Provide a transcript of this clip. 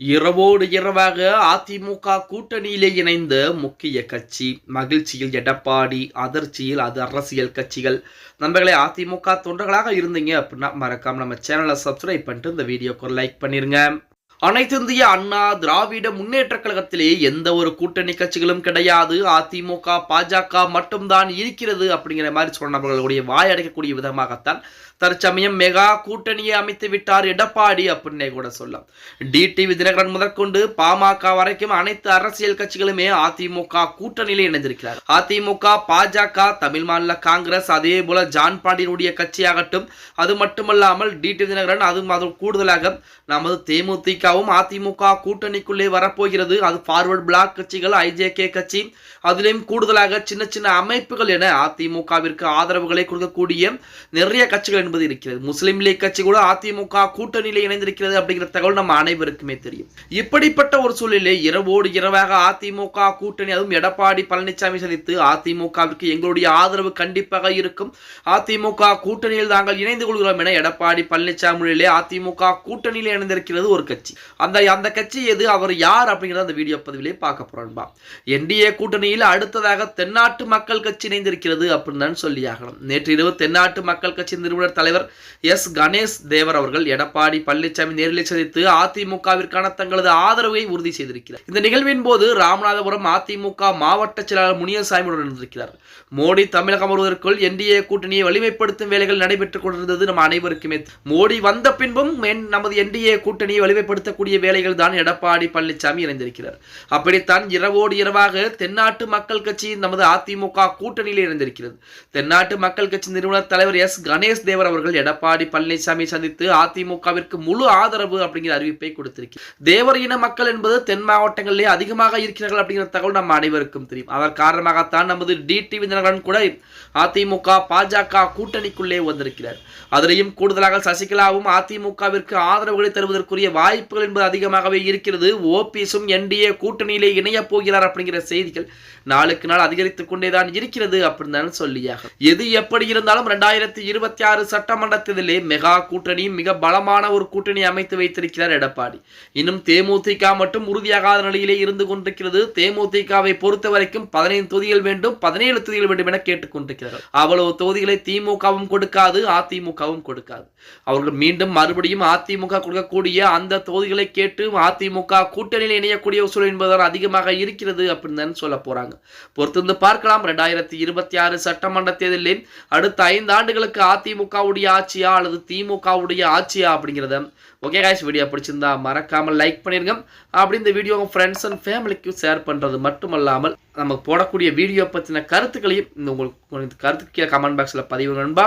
இரவோடு இரவாக அதிமுக கூட்டணியிலே இணைந்த முக்கிய கட்சி. மகிழ்ச்சியில் எடப்பாடி அதிர்ச்சியில் அது அரசியல் கட்சிகள். நண்பர்களே அதிமுக தொண்டர்களாக இருந்தீங்க அப்படின்னா மறக்காம நம்ம சேனலை சப்ஸ்கிரைப் பண்ணிட்டு இந்த வீடியோக்கு ஒரு லைக் பண்ணிருங்க. அனைத்து இந்திய அண்ணா திராவிட முன்னேற்ற கழகத்திலே எந்த ஒரு கூட்டணி கட்சிகளும் கிடையாது. அதிமுக பாஜக மட்டும்தான் இருக்கிறது அப்படிங்கிற மாதிரி சொன்ன நபர்களுடைய வாயடைக்கக்கூடிய விதமாகத்தான் தற்சமயம் மெகா கூட்டணியை அமைத்து விட்டார் எடப்பாடி அப்படின்னே கூட சொல்லலாம். டிடிவி தினகரன் முதற்கொண்டு பாமக வரைக்கும் அனைத்து அரசியல் கட்சிகளுமே அதிமுக கூட்டணியிலே இணைந்திருக்கிறார். அதிமுக பாஜக தமிழ் மாநில காங்கிரஸ் அதே போல ஜான் பாண்டியனுடைய கட்சியாகட்டும் அது மட்டுமல்லாமல் டிடிவி தினகரன் அதுவும் அது கூடுதலாக நமது தேமுதிக தேமுதிகவும் அதிமுக கூட்டணிக்குள்ளே வரப்போகிறது. அது ஃபார்வர்ட் பிளாக் கட்சிகள் ஐஜேகே கட்சி. அதிலையும் கூடுதலாக சின்ன சின்ன அமைப்புகள் என அதிமுகவிற்கு ஆதரவுகளை கொடுக்கக்கூடிய நிறைய கட்சிகள் என்பது இருக்கிறது. முஸ்லீம் லீக் கட்சி கூட அதிமுக கூட்டணியில் இணைந்திருக்கிறது அப்படிங்கிற தகவல் நம்ம அனைவருக்குமே தெரியும். இப்படிப்பட்ட ஒரு சூழலிலே இரவோடு இரவாக அதிமுக கூட்டணி அதுவும் எடப்பாடி பழனிசாமி சந்தித்து அதிமுகவிற்கு எங்களுடைய ஆதரவு கண்டிப்பாக இருக்கும். அதிமுக கூட்டணியில் நாங்கள் இணைந்து கொள்கிறோம் என எடப்பாடி பழனிசாமி அதிமுக கூட்டணியில் இணைந்திருக்கிறது ஒரு கட்சி. அந்த அந்த கட்சி எது அவர் யார் அப்படிங்கிறத அந்த வீடியோ பதிவிலே பார்க்க போறோம்பா என்டிஏ கூட்டணியில் அடுத்ததாக தென்னாட்டு மக்கள் கட்சி இணைந்திருக்கிறது அப்படின்னு தான் சொல்லி ஆகணும். நேற்று இரவு தென்னாட்டு மக்கள் கட்சி நிறுவனர் தலைவர் எஸ். கணேஷ் தேவர் அவர்கள் எடப்பாடி பழனிசாமி நேரில் சந்தித்து அதிமுகவிற்கான தங்களது ஆதரவை உறுதி செய்திருக்கிறார். இந்த நிகழ்வின் போது ராமநாதபுரம் அதிமுக மாவட்ட செயலாளர் முனியசாமியுடன் இருந்திருக்கிறார் மோடி தமிழகம் வருவதற்குள் என்டிஏ கூட்டணியை வலிமைப்படுத்தும் வேலைகள் நடைபெற்றுக் கொண்டிருந்தது நம்ம அனைவருக்குமே. மோடி வந்த பின்பும் நமது என்டிஏ கூட்டணியை வலிமைப்படுத்த வலிமைப்படுத்தக்கூடிய வேலைகள் தான் எடப்பாடி பழனிசாமி இணைந்திருக்கிறார். அப்படித்தான் இரவோடு இரவாக தென்னாட்டு மக்கள் கட்சி நமது அதிமுக கூட்டணியில் இணைந்திருக்கிறது. தென்னாட்டு மக்கள் கட்சி நிறுவனர் தலைவர் எஸ். கணேஷ் தேவர் அவர்கள் எடப்பாடி பழனிசாமி சந்தித்து அதிமுகவிற்கு முழு ஆதரவு அப்படிங்கிற அறிவிப்பை கொடுத்திருக்கிறார். தேவர் இன மக்கள் என்பது தென் மாவட்டங்களிலே அதிகமாக இருக்கிறார்கள் அப்படிங்கிற தகவல் நம்ம அனைவருக்கும் தெரியும். அதன் காரணமாகத்தான் நமது டிடிவி தினகரன் கூட அதிமுக பாஜக கூட்டணிக்குள்ளே வந்திருக்கிறார். அதிலையும் கூடுதலாக சசிகலாவும் அதிமுகவிற்கு ஆதரவுகளை தருவதற்குரிய வாய்ப்புகள் வாய்ப்புகள் என்பது அதிகமாகவே இருக்கிறது. ஓபிஎஸும் என்டிஏ கூட்டணியிலே இணையப் போகிறார் அப்படிங்கிற செய்திகள் நாளுக்கு நாள் அதிகரித்துக் கொண்டேதான் இருக்கிறது அப்படின்னு தான் சொல்லியாக. எது எப்படி இருந்தாலும் ரெண்டாயிரத்தி இருபத்தி ஆறு சட்டமன்ற தேர்தலிலே மெகா கூட்டணி மிக பலமான ஒரு கூட்டணி அமைத்து வைத்திருக்கிறார் எடப்பாடி. இன்னும் தேமுதிக மட்டும் உறுதியாகாத நிலையிலே இருந்து கொண்டிருக்கிறது. தேமுதிகவை பொறுத்த வரைக்கும் பதினைந்து தொகுதிகள் வேண்டும் பதினேழு தொகுதிகள் வேண்டும் என கேட்டுக்கொண்டிருக்கிறார்கள் அவ்வளவு தொகுதிகளை திமுகவும் கொடுக்காது அதிமுகவும் கொடுக்காது. அவர்கள் மீண்டும் மறுபடியும் அதிமுக கொடுக்கக்கூடிய அந்த தொகுதி தொகுதிகளை கேட்டு அதிமுக கூட்டணியில் இணையக்கூடிய சூழல் என்பதுதான் அதிகமாக இருக்கிறது அப்படின்னு தான் சொல்ல போறாங்க. பொறுத்திருந்து பார்க்கலாம். ரெண்டாயிரத்தி இருபத்தி ஆறு சட்டமன்ற தேர்தலில் அடுத்த ஐந்து ஆண்டுகளுக்கு அதிமுகவுடைய ஆட்சியா அல்லது திமுகவுடைய ஆட்சியா அப்படிங்கிறத ஓகே காய்ஸ் வீடியோ பிடிச்சிருந்தா மறக்காமல் லைக் பண்ணிருங்க. அப்படி இந்த வீடியோ உங்கள் ஃப்ரெண்ட்ஸ் அண்ட் ஃபேமிலிக்கும் ஷேர் பண்ணுறது மட்டுமல்லாமல் நம்ம போடக்கூடிய வீடியோ பற்றின கருத்துக்களையும் இந்த உங்களுக்கு கருத்துக்கு கமெண்ட் பாக்ஸில் பதிவு நண்பா.